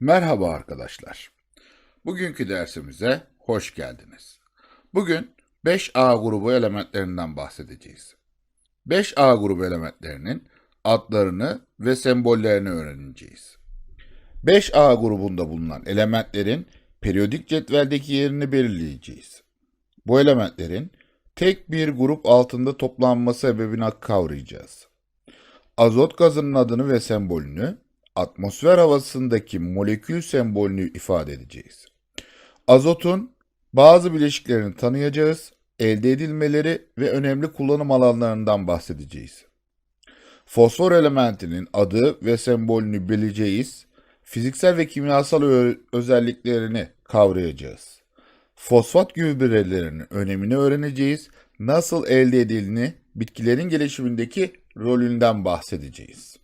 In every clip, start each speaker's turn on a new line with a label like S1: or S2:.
S1: Merhaba arkadaşlar. Bugünkü dersimize hoş geldiniz. Bugün 5A grubu elementlerinden bahsedeceğiz. 5A grubu elementlerinin adlarını ve sembollerini öğreneceğiz. 5A grubunda bulunan elementlerin periyodik cetveldeki yerini belirleyeceğiz. Bu elementlerin tek bir grup altında toplanma sebebini kavrayacağız. Azot gazının adını ve sembolünü, atmosfer havasındaki molekül sembolünü ifade edeceğiz. Azotun bazı bileşiklerini tanıyacağız, elde edilmeleri ve önemli kullanım alanlarından bahsedeceğiz. Fosfor elementinin adı ve sembolünü bileceğiz, fiziksel ve kimyasal özelliklerini kavrayacağız. Fosfat gübrelerinin önemini öğreneceğiz, nasıl elde edildiğini, bitkilerin gelişimindeki rolünden bahsedeceğiz.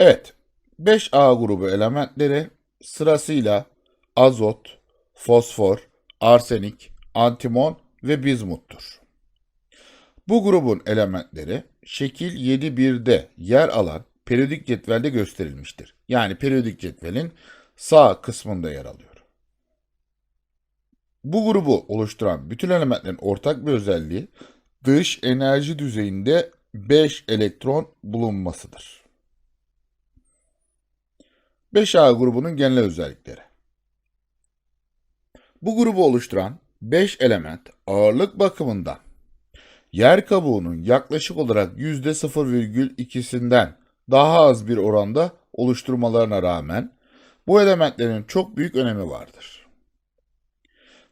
S1: Evet, 5A grubu elementleri sırasıyla azot, fosfor, arsenik, antimon ve bizmuttur. Bu grubun elementleri şekil 7.1'de yer alan periyodik cetvelde gösterilmiştir. Yani periyodik cetvelin sağ kısmında yer alıyor. Bu grubu oluşturan bütün elementlerin ortak bir özelliği dış enerji düzeyinde 5 elektron bulunmasıdır. 5A grubunun genel özellikleri. Bu grubu oluşturan 5 element ağırlık bakımından yer kabuğunun yaklaşık olarak %0,2'sinden daha az bir oranda oluşturmalarına rağmen bu elementlerin çok büyük önemi vardır.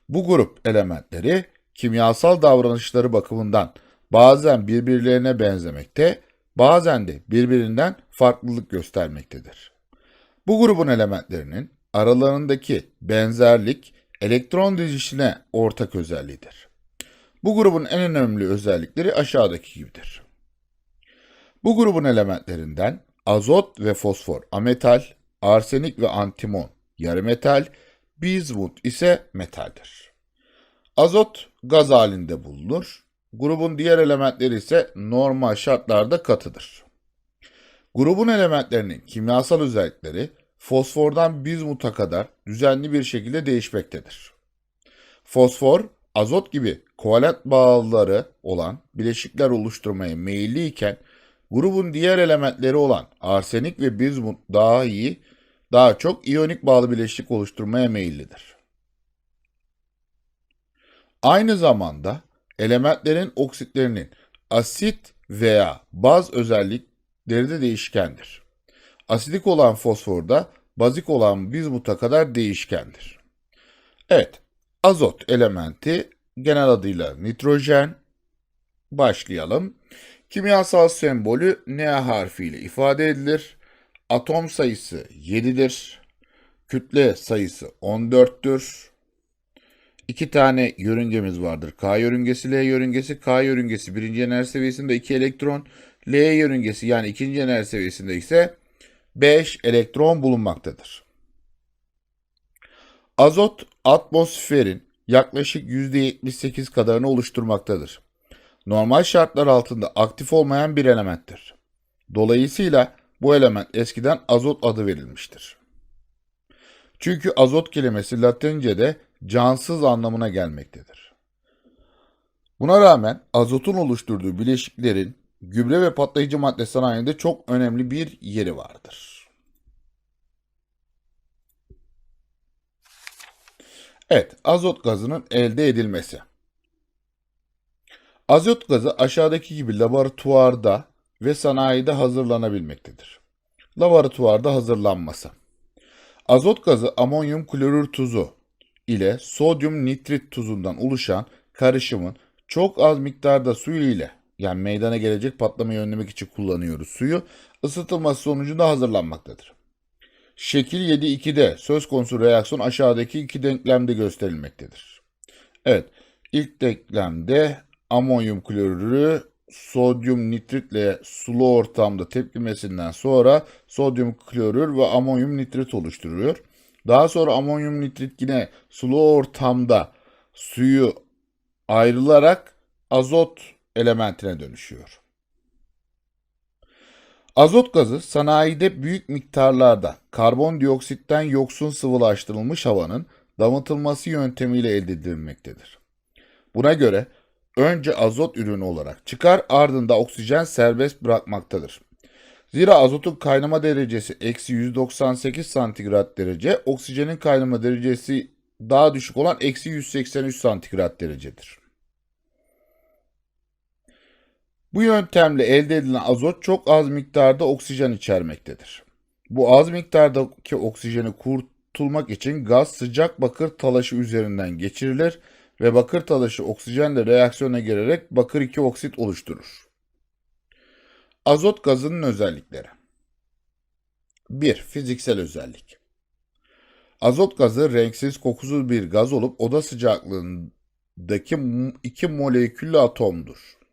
S1: Bu grup elementleri kimyasal davranışları bakımından bazen birbirlerine benzemekte, bazen de birbirinden farklılık göstermektedir. Bu grubun elementlerinin aralarındaki benzerlik elektron dizilişine ortak özelliğidir. Bu grubun en önemli özellikleri aşağıdaki gibidir. Bu grubun elementlerinden azot ve fosfor ametal, arsenik ve antimon yarı metal, bizmut ise metaldir. Azot gaz halinde bulunur. Grubun diğer elementleri ise normal şartlarda katıdır. Grubun elementlerinin kimyasal özellikleri fosfordan bizmuta kadar düzenli bir şekilde değişmektedir. Fosfor, azot gibi kovalent bağları olan bileşikler oluşturmaya meyilliyken grubun diğer elementleri olan arsenik ve bizmut daha iyi, daha çok iyonik bağlı bileşik oluşturmaya meyillidir. Aynı zamanda elementlerin oksitlerinin asit veya baz özellikleri de değişkendir. Asidik olan fosforda bazik olan bizmuta kadar değişkendir. Evet, azot elementi genel adıyla nitrojen. Başlayalım. Kimyasal sembolü N harfiyle ifade edilir. Atom sayısı 7'dir. Kütle sayısı 14'tür. İki tane yörüngemiz vardır. K yörüngesi, L yörüngesi. K yörüngesi birinci enerji seviyesinde 2 elektron. L yörüngesi yani ikinci enerji seviyesinde ise 5 elektron bulunmaktadır. Azot atmosferin yaklaşık %78 kadarını oluşturmaktadır. Normal şartlar altında aktif olmayan bir elementtir. Dolayısıyla bu element eskiden azot adı verilmiştir. Çünkü azot kelimesi Latince'de cansız anlamına gelmektedir. Buna rağmen azotun oluşturduğu bileşiklerin gübre ve patlayıcı madde sanayinde çok önemli bir yeri vardır. Evet, azot gazının elde edilmesi. Azot gazı aşağıdaki gibi laboratuvarda ve sanayide hazırlanabilmektedir. Laboratuvarda hazırlanması. Azot gazı amonyum klorür tuzu ile sodyum nitrit tuzundan oluşan karışımın çok az miktarda suyu ile yani meydana gelecek patlamayı önlemek için kullanıyoruz suyu ısıtılması sonucunda hazırlanmaktadır. Şekil 7.2'de söz konusu reaksiyon aşağıdaki iki denklemde gösterilmektedir. Evet, ilk denklemde amonyum klorürü sodyum nitritle sulu ortamda tepkimesinden sonra sodyum klorür ve amonyum nitrit oluşturuyor. Daha sonra amonyum nitrit yine sulu ortamda suyu ayrılarak azot elementine dönüşüyor. Azot gazı sanayide büyük miktarlarda karbondioksitten yoksun sıvılaştırılmış havanın damıtılması yöntemiyle elde edilmektedir. Buna göre önce azot ürünü olarak çıkar ardında oksijen serbest bırakmaktadır. Zira azotun kaynama derecesi eksi 198 santigrat derece, oksijenin kaynama derecesi daha düşük olan eksi 183 santigrat derecedir. Bu yöntemle elde edilen azot çok az miktarda oksijen içermektedir. Bu az miktardaki oksijeni kurtulmak için gaz sıcak bakır talaşı üzerinden geçirilir ve bakır talaşı oksijenle reaksiyona girerek bakır 2 oksit oluşturur. Azot gazının özellikleri 1. Fiziksel özellik Azot gazı renksiz, kokusuz bir gaz olup oda sıcaklığındaki iki moleküllü atomdur.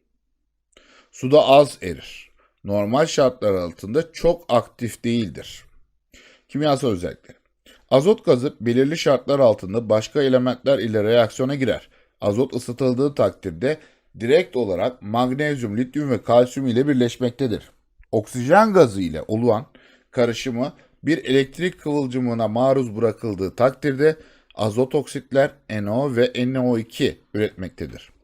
S1: Suda az erir. Normal şartlar altında çok aktif değildir. Kimyasal özellikleri. Azot gazı belirli şartlar altında başka elementler ile reaksiyona girer. Azot ısıtıldığı takdirde direkt olarak magnezyum, lityum ve kalsiyum ile birleşmektedir. Oksijen gazı ile olan karışımı bir elektrik kıvılcımına maruz bırakıldığı takdirde azot oksitler NO ve NO2 üretmektedir.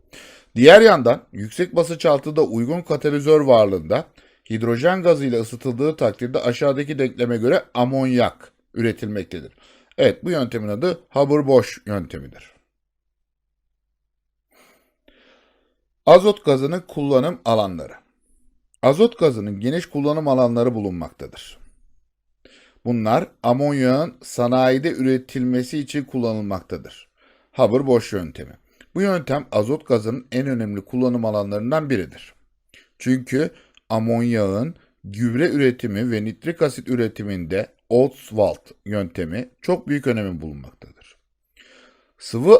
S1: Diğer yandan yüksek basınç altında uygun katalizör varlığında hidrojen gazı ile ısıtıldığı takdirde aşağıdaki denkleme göre amonyak üretilmektedir. Evet bu yöntemin adı Haber-Bosch yöntemidir. Azot gazının kullanım alanları. Azot gazının geniş kullanım alanları bulunmaktadır. Bunlar amonyağın sanayide üretilmesi için kullanılmaktadır. Haber-Bosch yöntemi. Bu yöntem azot gazının en önemli kullanım alanlarından biridir. Çünkü amonyağın gübre üretimi ve nitrik asit üretiminde Ostwald yöntemi çok büyük önemi bulunmaktadır. Sıvı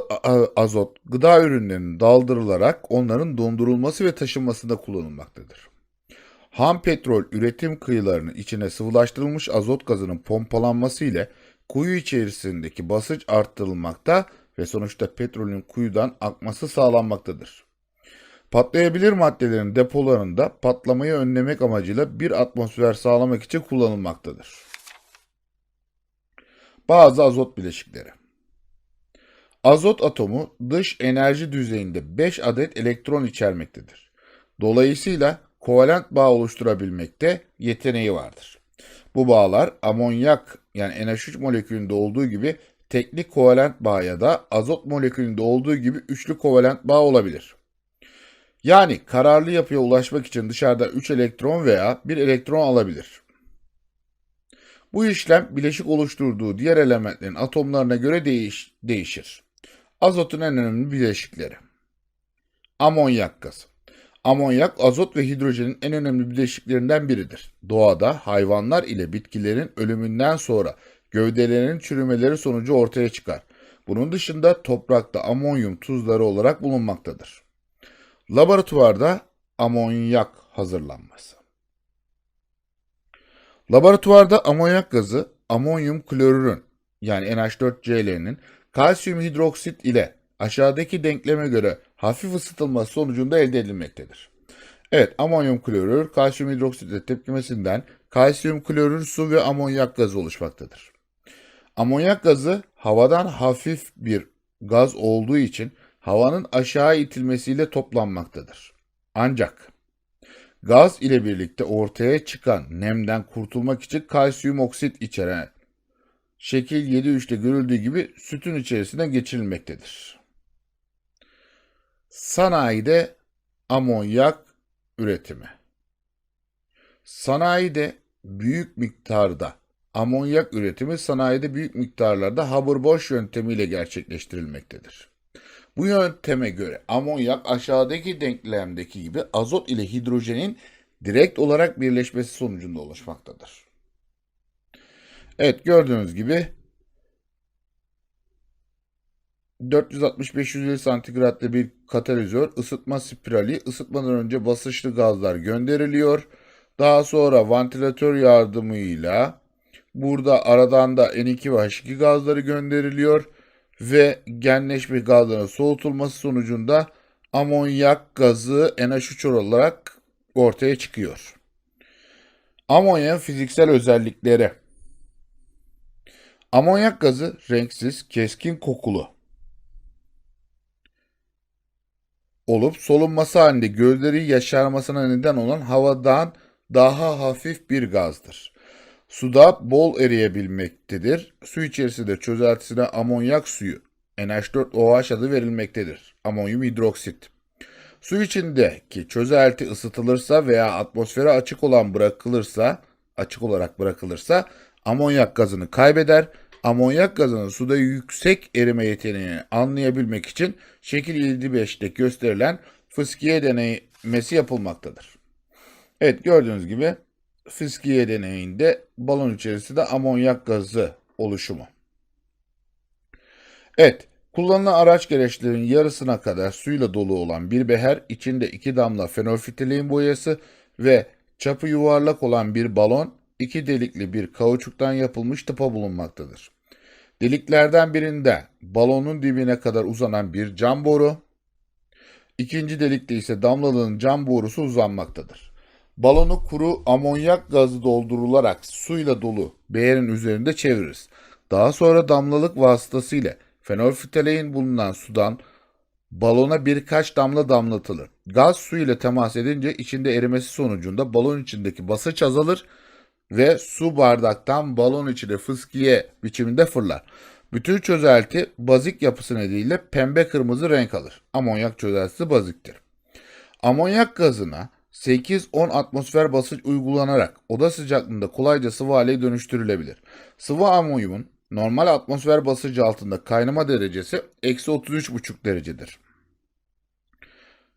S1: azot gıda ürünlerinin daldırılarak onların dondurulması ve taşınmasında kullanılmaktadır. Ham petrol üretim kıyılarının içine sıvılaştırılmış azot gazının pompalanması ile kuyu içerisindeki basınç arttırılmakta ve sonuçta petrolün kuyudan akması sağlanmaktadır. Patlayabilir maddelerin depolarında patlamayı önlemek amacıyla bir atmosfer sağlamak için kullanılmaktadır. Bazı azot bileşikleri Azot atomu dış enerji düzeyinde 5 adet elektron içermektedir. Dolayısıyla kovalent bağ oluşturabilmekte yeteneği vardır. Bu bağlar amonyak yani NH3 molekülünde olduğu gibi teknik kovalent bağ ya da azot molekülünde olduğu gibi üçlü kovalent bağ olabilir. Yani kararlı yapıya ulaşmak için dışarıda 3 elektron veya 1 elektron alabilir. Bu işlem bileşik oluşturduğu diğer elementlerin atomlarına göre değiş değişir. Azotun en önemli bileşikleri. Amonyak gazı. Amonyak, azot ve hidrojenin en önemli bileşiklerinden biridir. Doğada hayvanlar ile bitkilerin ölümünden sonra gövdelerinin çürümeleri sonucu ortaya çıkar. Bunun dışında toprakta amonyum tuzları olarak bulunmaktadır. Laboratuvarda amonyak hazırlanması. Laboratuvarda amonyak gazı amonyum klorürün yani NH4Cl'nin kalsiyum hidroksit ile aşağıdaki denkleme göre hafif ısıtılması sonucunda elde edilmektedir. Evet, amonyum klorür kalsiyum hidroksitle tepkimesinden kalsiyum klorür su ve amonyak gazı oluşmaktadır. Amonyak gazı havadan hafif bir gaz olduğu için havanın aşağı itilmesiyle toplanmaktadır. Ancak gaz ile birlikte ortaya çıkan nemden kurtulmak için kalsiyum oksit içeren şekil 7.3'te görüldüğü gibi sütün içerisine geçirilmektedir. Sanayide amonyak üretimi. Sanayide büyük miktarda amonyak üretimi sanayide büyük miktarlarda Haber-Bosch yöntemiyle gerçekleştirilmektedir. Bu yönteme göre amonyak aşağıdaki denklemdeki gibi azot ile hidrojenin direkt olarak birleşmesi sonucunda oluşmaktadır. Evet gördüğünüz gibi 465-550 santigratlı bir katalizör ısıtma spirali ısıtmadan önce basınçlı gazlar gönderiliyor. Daha sonra vantilatör yardımıyla burada aradan da N2 ve H2 gazları gönderiliyor ve genleşme gazların soğutulması sonucunda amonyak gazı NH3 olarak ortaya çıkıyor. Amonyağın fiziksel özellikleri. Amonyak gazı renksiz, keskin kokulu olup solunması halinde gözleri yaşarmasına neden olan havadan daha hafif bir gazdır. Suda bol eriyebilmektedir. Su içerisinde çözeltisine amonyak suyu NH4OH adı verilmektedir. Amonyum hidroksit. Su içindeki çözelti ısıtılırsa veya atmosfere açık olan bırakılırsa, açık olarak bırakılırsa amonyak gazını kaybeder. Amonyak gazının suda yüksek erime yeteneğini anlayabilmek için şekil 55'te gösterilen fıskiye denemesi yapılmaktadır. Evet gördüğünüz gibi fıskiye deneyinde balon içerisinde amonyak gazı oluşumu. Evet, kullanılan araç gereçlerin yarısına kadar suyla dolu olan bir beher, içinde iki damla fenolfitalein boyası ve çapı yuvarlak olan bir balon, iki delikli bir kauçuktan yapılmış tıpa bulunmaktadır. Deliklerden birinde balonun dibine kadar uzanan bir cam boru, ikinci delikte ise damlalığın cam borusu uzanmaktadır. Balonu kuru amonyak gazı doldurularak suyla dolu beğerin üzerinde çeviririz. Daha sonra damlalık vasıtasıyla fenolfitalein bulunan sudan balona birkaç damla damlatılır. Gaz su ile temas edince içinde erimesi sonucunda balon içindeki basınç azalır ve su bardaktan balon içine fıskiye biçiminde fırlar. Bütün çözelti bazik yapısı nedeniyle pembe kırmızı renk alır. Amonyak çözeltisi baziktir. Amonyak gazına 8-10 atmosfer basınç uygulanarak oda sıcaklığında kolayca sıvı hale dönüştürülebilir. Sıvı amonyumun normal atmosfer basıncı altında kaynama derecesi eksi 33,5 derecedir.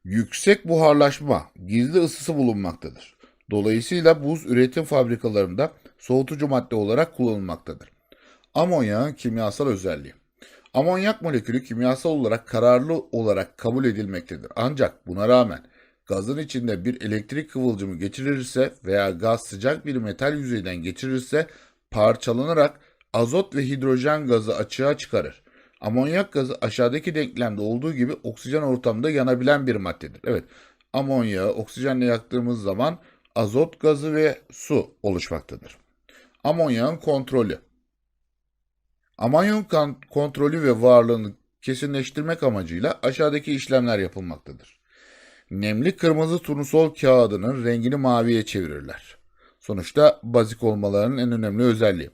S1: Yüksek buharlaşma, gizli ısısı bulunmaktadır. Dolayısıyla buz üretim fabrikalarında soğutucu madde olarak kullanılmaktadır. Amonyağın kimyasal özelliği. Amonyak molekülü kimyasal olarak kararlı olarak kabul edilmektedir. Ancak buna rağmen gazın içinde bir elektrik kıvılcımı geçirirse veya gaz sıcak bir metal yüzeyden geçirirse parçalanarak azot ve hidrojen gazı açığa çıkarır. Amonyak gazı aşağıdaki denklemde olduğu gibi oksijen ortamında yanabilen bir maddedir. Evet, amonyağı oksijenle yaktığımız zaman azot gazı ve su oluşmaktadır. Amonyağın kontrolü. Amonyum kontrolü ve varlığını kesinleştirmek amacıyla aşağıdaki işlemler yapılmaktadır. Nemli kırmızı turnusol kağıdının rengini maviye çevirirler. Sonuçta bazik olmalarının en önemli özelliği.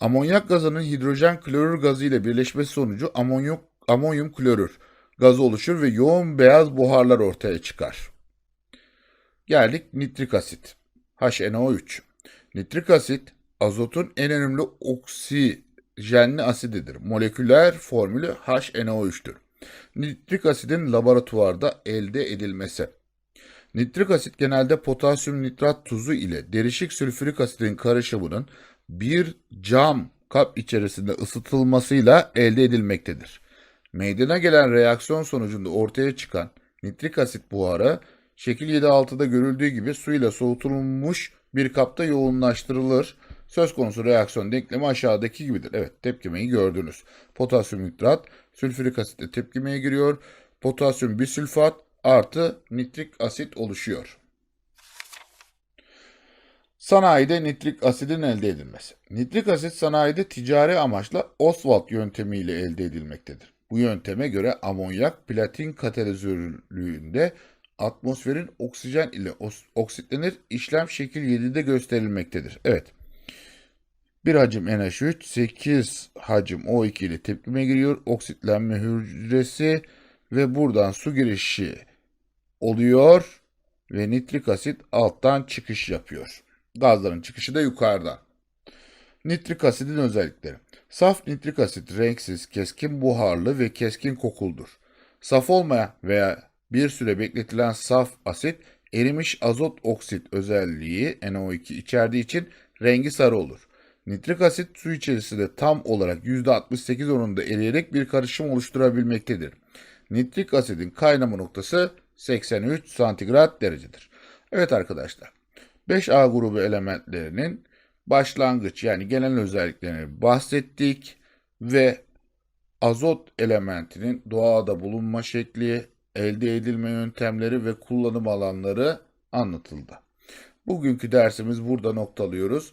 S1: Amonyak gazının hidrojen klorür gazı ile birleşmesi sonucu amonyum, amonyum klorür gazı oluşur ve yoğun beyaz buharlar ortaya çıkar. Geldik nitrik asit. HNO3. Nitrik asit azotun en önemli oksijenli asididir. Moleküler formülü HNO3'tür. Nitrik asidin laboratuvarda elde edilmesi. Nitrik asit genelde potasyum nitrat tuzu ile derişik sülfürik asidin karışımının bir cam kap içerisinde ısıtılmasıyla elde edilmektedir. Meydana gelen reaksiyon sonucunda ortaya çıkan nitrik asit buharı şekil 7.6'da görüldüğü gibi suyla soğutulmuş bir kapta yoğunlaştırılır. Söz konusu reaksiyon denklemi aşağıdaki gibidir. Evet tepkimeyi gördünüz. Potasyum nitrat sülfürik asitle tepkimeye giriyor. Potasyum bisülfat artı nitrik asit oluşuyor. Sanayide nitrik asidin elde edilmesi. Nitrik asit sanayide ticari amaçla Oswald yöntemiyle elde edilmektedir. Bu yönteme göre amonyak platin katalizörlüğünde atmosferin oksijen ile oksitlenir. İşlem şekil 7'de gösterilmektedir. Evet. Bir hacim NH3, 8 hacim O2 ile tepkime giriyor. Oksitlenme hücresi ve buradan su girişi oluyor ve nitrik asit alttan çıkış yapıyor. Gazların çıkışı da yukarıda. Nitrik asidin özellikleri. Saf nitrik asit renksiz, keskin buharlı ve keskin kokuldur. Saf olmayan veya bir süre bekletilen saf asit erimiş azot oksit özelliği NO2 içerdiği için rengi sarı olur. Nitrik asit su içerisinde tam olarak %68 oranında eriyerek bir karışım oluşturabilmektedir. Nitrik asidin kaynama noktası 83 santigrat derecedir. Evet arkadaşlar 5A grubu elementlerinin başlangıç yani genel özelliklerini bahsettik ve azot elementinin doğada bulunma şekli, elde edilme yöntemleri ve kullanım alanları anlatıldı. Bugünkü dersimiz burada noktalıyoruz.